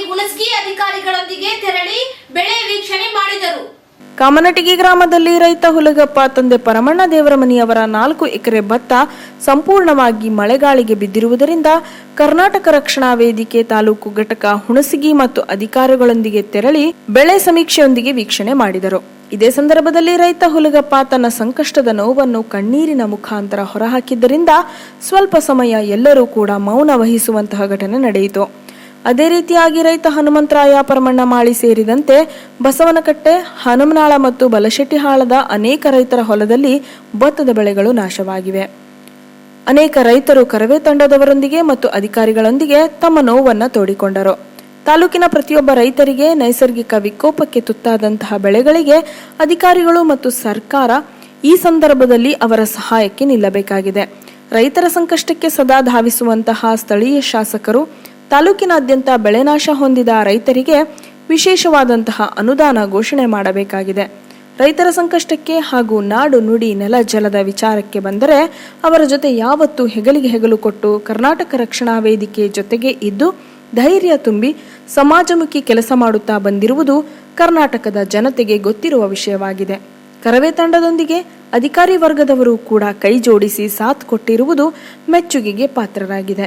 ಅಧಿಕಾರಿಗಳೊಂದಿಗೆ ತೆರಳಿ ಬೆಳೆ ವೀಕ್ಷಣೆ ಮಾಡಿದರು. ಕಾಮನಟಗಿ ಗ್ರಾಮದಲ್ಲಿ ರೈತ ಹುಲಗಪ್ಪ ತಂದೆ ಪರಮಣ್ಣ ದೇವರಮನಿಯವರ ನಾಲ್ಕು ಎಕರೆ ಭತ್ತ ಸಂಪೂರ್ಣವಾಗಿ ಮಳೆಗಾಳಿಗೆ ಬಿದ್ದಿರುವುದರಿಂದ ಕರ್ನಾಟಕ ರಕ್ಷಣಾ ವೇದಿಕೆ ತಾಲೂಕು ಘಟಕ ಹುಣಸಗಿ ಮತ್ತು ಅಧಿಕಾರಿಗಳೊಂದಿಗೆ ತೆರಳಿ ಬೆಳೆ ಸಮೀಕ್ಷೆಯೊಂದಿಗೆ ವೀಕ್ಷಣೆ ಮಾಡಿದರು. ಇದೇ ಸಂದರ್ಭದಲ್ಲಿ ರೈತ ಹುಲಗಪ್ಪ ತನ್ನ ಸಂಕಷ್ಟದ ನೋವನ್ನು ಕಣ್ಣೀರಿನ ಮುಖಾಂತರ ಹೊರಹಾಕಿದ್ದರಿಂದ ಸ್ವಲ್ಪ ಸಮಯ ಎಲ್ಲರೂ ಕೂಡ ಮೌನ ವಹಿಸುವಂತಹ ಘಟನೆ ನಡೆಯಿತು. ಅದೇ ರೀತಿಯಾಗಿ ರೈತ ಹನುಮಂತರಾಯ ಪರಮಣ್ಣ ಮಾಳಿ ಸೇರಿದಂತೆ ಬಸವನಕಟ್ಟೆ, ಹನುಮನಾಳ ಮತ್ತು ಬಲಶೆಟ್ಟಿಹಾಳದ ಅನೇಕ ರೈತರ ಹೊಲದಲ್ಲಿ ಭತ್ತದ ಬೆಳೆಗಳು ನಾಶವಾಗಿವೆ. ಅನೇಕ ರೈತರು ಕರವೇ ತಂಡದವರೊಂದಿಗೆ ಮತ್ತು ಅಧಿಕಾರಿಗಳೊಂದಿಗೆ ತಮ್ಮ ನೋವನ್ನು ತೋಡಿಕೊಂಡರು. ತಾಲೂಕಿನ ಪ್ರತಿಯೊಬ್ಬ ರೈತರಿಗೆ ನೈಸರ್ಗಿಕ ವಿಕೋಪಕ್ಕೆ ತುತ್ತಾದಂತಹ ಬೆಳೆಗಳಿಗೆ ಅಧಿಕಾರಿಗಳು ಮತ್ತು ಸರ್ಕಾರ ಈ ಸಂದರ್ಭದಲ್ಲಿ ಅವರ ಸಹಾಯಕ್ಕೆ ನಿಲ್ಲಬೇಕಾಗಿದೆ. ರೈತರ ಸಂಕಷ್ಟಕ್ಕೆ ಸದಾ ಧಾವಿಸುವಂತಹ ಸ್ಥಳೀಯ ಶಾಸಕರು ತಾಲೂಕಿನಾದ್ಯಂತ ಬೆಳೆನಾಶ ಹೊಂದಿದ ರೈತರಿಗೆ ವಿಶೇಷವಾದಂತಹ ಅನುದಾನ ಘೋಷಣೆ ಮಾಡಬೇಕಾಗಿದೆ. ರೈತರ ಸಂಕಷ್ಟಕ್ಕೆ ಹಾಗೂ ನಾಡು ನುಡಿ ನೆಲ ಜಲದ ವಿಚಾರಕ್ಕೆ ಬಂದರೆ ಅವರ ಜೊತೆ ಯಾವತ್ತೂ ಹೆಗಲಿಗೆ ಹೆಗಲು ಕೊಟ್ಟು ಕರ್ನಾಟಕ ರಕ್ಷಣಾ ವೇದಿಕೆ ಜೊತೆಗೆ ಇದ್ದು ಧೈರ್ಯ ತುಂಬಿ ಸಮಾಜಮುಖಿ ಕೆಲಸ ಮಾಡುತ್ತಾ ಬಂದಿರುವುದು ಕರ್ನಾಟಕದ ಜನತೆಗೆ ಗೊತ್ತಿರುವ ವಿಷಯವಾಗಿದೆ. ಕರವೇ ತಂಡದೊಂದಿಗೆ ಅಧಿಕಾರಿ ವರ್ಗದವರು ಕೂಡ ಕೈ ಜೋಡಿಸಿ ಸಾಥ್ ಕೊಟ್ಟಿರುವುದು ಮೆಚ್ಚುಗೆಗೆ ಪಾತ್ರರಾಗಿದೆ.